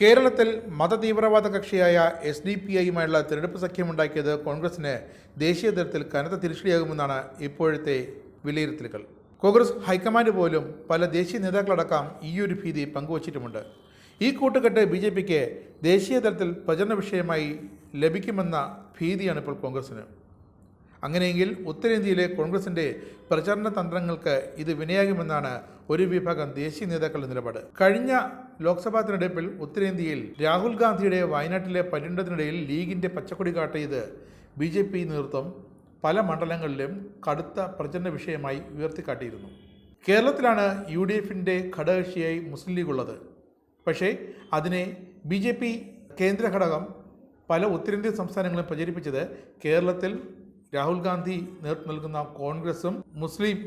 കേരളത്തിൽ മതതീവ്രവാദ കക്ഷിയായ എസ് ഡി പി ഐയുമായുള്ള തിരഞ്ഞെടുപ്പ് സഖ്യമുണ്ടാക്കിയത് കോൺഗ്രസിന് ദേശീയ തലത്തിൽ കനത്ത തിരിച്ചടിയാകുമെന്നാണ് ഇപ്പോഴത്തെ വിലയിരുത്തലുകൾ. കോൺഗ്രസ് ഹൈക്കമാൻഡ് പോലും പല ദേശീയ നേതാക്കളടക്കം ഈ ഒരു ഭീതി പങ്കുവച്ചിട്ടുമുണ്ട്. ഈ കൂട്ടുകെട്ട് ബി ജെ പിക്ക് ദേശീയ തലത്തിൽ പ്രചരണ വിഷയമായി ലഭിക്കുമെന്ന ഭീതിയാണ് ഇപ്പോൾ കോൺഗ്രസിന്. അങ്ങനെയെങ്കിൽ ഉത്തരേന്ത്യയിലെ കോൺഗ്രസിന്റെ പ്രചരണ തന്ത്രങ്ങൾക്ക് ഇത് വിനയാകുമെന്നാണ് ഒരു വിഭാഗം ദേശീയ നേതാക്കളുടെ നിലപാട്. കഴിഞ്ഞ ലോക്സഭാ തിരഞ്ഞെടുപ്പിൽ ഉത്തരേന്ത്യയിൽ രാഹുൽ ഗാന്ധിയുടെ വയനാട്ടിലെ പര്യടനത്തിനിടയിൽ ലീഗിന്റെ പച്ചക്കൊടി കാട്ടിയത് ബി ജെ പി നേതൃത്വം പല മണ്ഡലങ്ങളിലും കടുത്ത പ്രചരണ വിഷയമായി ഉയർത്തിക്കാട്ടിയിരുന്നു. കേരളത്തിലാണ് യു ഡി എഫിന്റെ ഘടകകക്ഷിയായി മുസ്ലിം ലീഗ് ഉള്ളത്. പക്ഷേ അതിനെ ബി ജെ പി കേന്ദ്ര ഘടകം പല ഉത്തരേന്ത്യൻ സംസ്ഥാനങ്ങളും പ്രചരിപ്പിച്ചത് കേരളത്തിൽ രാഹുൽ ഗാന്ധി നേതൃത്വം നൽകുന്ന കോൺഗ്രസും മുസ്ലിം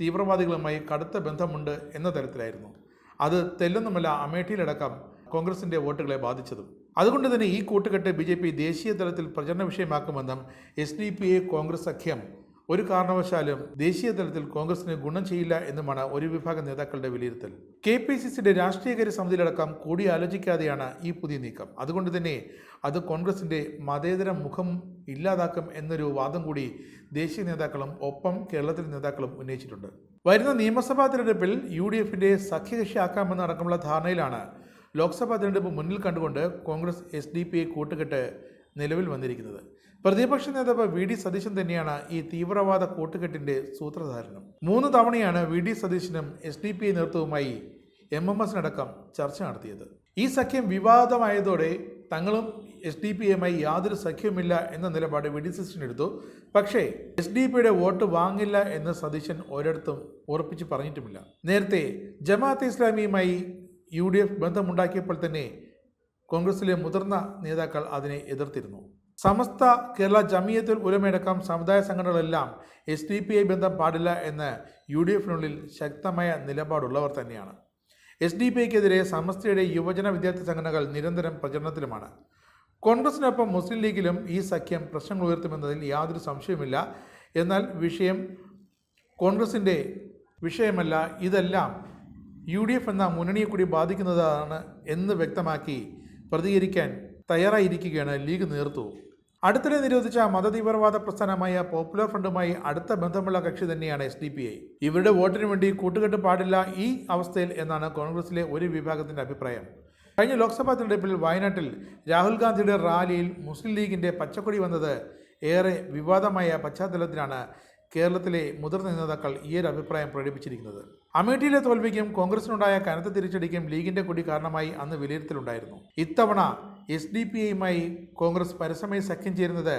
തീവ്രവാദികളുമായി കടുത്ത ബന്ധമുണ്ട് എന്ന തരത്തിലായിരുന്നു. അത് തെല്ലൊന്നുമല്ല അമേഠിയിലടക്കം കോൺഗ്രസിന്റെ വോട്ടുകളെ ബാധിച്ചതും. അതുകൊണ്ട് തന്നെ ഈ കൂട്ടുകെട്ട് ബി ജെ പി ദേശീയ തലത്തിൽ പ്രചരണ വിഷയമാക്കുമെന്നും S D P A Congress സഖ്യം ഒരു കാരണവശാലും ദേശീയ തലത്തിൽ കോൺഗ്രസിന് ഗുണം ചെയ്യില്ല എന്നുമാണ് ഒരു വിഭാഗം നേതാക്കളുടെ വിലയിരുത്തൽ. കെ പി സി സിയുടെ രാഷ്ട്രീയകാര്യ സമിതിയിലടക്കം കൂടിയാലോചിക്കാതെയാണ് ഈ പുതിയ നീക്കം. അതുകൊണ്ട് തന്നെ അത് കോൺഗ്രസിന്റെ മതേതര മുഖം ഇല്ലാതാക്കും എന്നൊരു വാദം കൂടി ദേശീയ നേതാക്കളും ഒപ്പം കേരളത്തിലെ നേതാക്കളും ഉന്നയിച്ചിട്ടുണ്ട്. വരുന്ന നിയമസഭാ തിരഞ്ഞെടുപ്പിൽ യു ഡി എഫിന്റെ സഖ്യകക്ഷിയാക്കാമെന്ന അടക്കമുള്ള ധാരണയിലാണ് ലോക്സഭാ തിരഞ്ഞെടുപ്പ് മുന്നിൽ കണ്ടുകൊണ്ട് Congress S D P I കൂട്ടുകെട്ട് നിലവിൽ വന്നിരിക്കുന്നത്. പ്രതിപക്ഷ നേതാവ് വി ഡി സതീശൻ തന്നെയാണ് ഈ തീവ്രവാദ കൂട്ടുകെട്ടിന്റെ സൂത്രധാരനും. മൂന്ന് തവണയാണ് വി ഡി സതീശനും എസ് ഡി പി നേതൃത്വവുമായി എം എം എസിനടക്കം ചർച്ച നടത്തിയത്. ഈ സഖ്യം വിവാദമായതോടെ തങ്ങളും എസ് ഡി പി എമായി യാതൊരു സഖ്യവുമില്ല എന്ന നിലപാട് വി ഡി സതീശൻ പക്ഷേ എസ് ഡി പിയുടെ വോട്ട് വാങ്ങില്ല എന്ന് സതീശൻ ഒരിടത്തും ഉറപ്പിച്ച് പറഞ്ഞിട്ടുമില്ല. നേരത്തെ ജമാഅത്ത് ഇസ്ലാമിയുമായി യു ഡി എഫ് ബന്ധമുണ്ടാക്കിയപ്പോൾ തന്നെ കോൺഗ്രസിലെ മുതിർന്ന നേതാക്കൾ അതിനെ എതിർത്തിരുന്നു. സമസ്ത കേരള ജമിയത്തുൽ ഉലമയടക്കം സമുദായ സംഘടനകളെല്ലാം എസ് ഡി പി ഐ ബന്ധം പാടില്ല എന്ന് യു ഡി എഫിനുള്ളിൽ ശക്തമായ നിലപാടുള്ളവർ തന്നെയാണ്. എസ് ഡി പി ഐക്കെതിരെ സമസ്തയുടെ യുവജന വിദ്യാർത്ഥി സംഘടനകൾ നിരന്തരം പ്രചരണത്തിലുമാണ്. കോൺഗ്രസിനൊപ്പം മുസ്ലിം ലീഗിലും ഈ സഖ്യം പ്രശ്നങ്ങൾ ഉയർത്തുമെന്നതിൽ യാതൊരു സംശയവുമില്ല. എന്നാൽ വിഷയം കോൺഗ്രസിന്റെ വിഷയമല്ല ഇതെല്ലാം യു ഡി എഫ് എന്ന മുന്നണിയെ കൂടി ബാധിക്കുന്നതാണ് എന്ന് വ്യക്തമാക്കി പ്രതികരിക്കാൻ തയ്യാറായിരിക്കുകയാണ് ലീഗ് നേതൃത്വവും. അടുത്തിടെ നിരോധിച്ച മതതീവ്രവാദ പ്രസ്ഥാനമായ പോപ്പുലർ ഫ്രണ്ടുമായി അടുത്ത ബന്ധമുള്ള കക്ഷി തന്നെയാണ് എസ് ഡി പി ഐ ഇവരുടെ വോട്ടിന് വേണ്ടി കൂട്ടുകെട്ട് പാടില്ല ഈ അവസ്ഥയിൽ എന്നാണ് കോൺഗ്രസിലെ ഒരു വിഭാഗത്തിന്റെ അഭിപ്രായം. കഴിഞ്ഞ ലോക്സഭാ തെരഞ്ഞെടുപ്പിൽ വയനാട്ടിൽ രാഹുൽ ഗാന്ധിയുടെ റാലിയിൽ മുസ്ലിം ലീഗിന്റെ പച്ചക്കൊടി വന്നത് ഏറെ വിവാദമായ പശ്ചാത്തലത്തിലാണ് കേരളത്തിലെ മുതിർന്ന നേതാക്കൾ ഈ ഒരു അഭിപ്രായം പ്രകടിപ്പിച്ചിരിക്കുന്നത്. അമേഠിയിലെ തോൽവിക്കും കോൺഗ്രസിനുണ്ടായ കനത്ത തിരിച്ചടിക്കും ലീഗിന്റെ കൊടി കാരണമായി അന്ന് വിലയിരുത്തലുണ്ടായിരുന്നു. ഇത്തവണ എസ് ഡി പി ഐയുമായി കോൺഗ്രസ് പരസ്യമായി സഖ്യം ചേരുന്നത്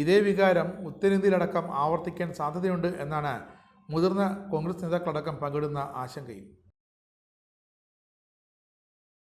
ഇതേ വികാരം ഉത്തരേന്ത്യയിലടക്കം ആവർത്തിക്കാൻ സാധ്യതയുണ്ട് എന്നാണ് മുതിർന്ന കോൺഗ്രസ് നേതാക്കളടക്കം പങ്കിടുന്ന ആശങ്കയും.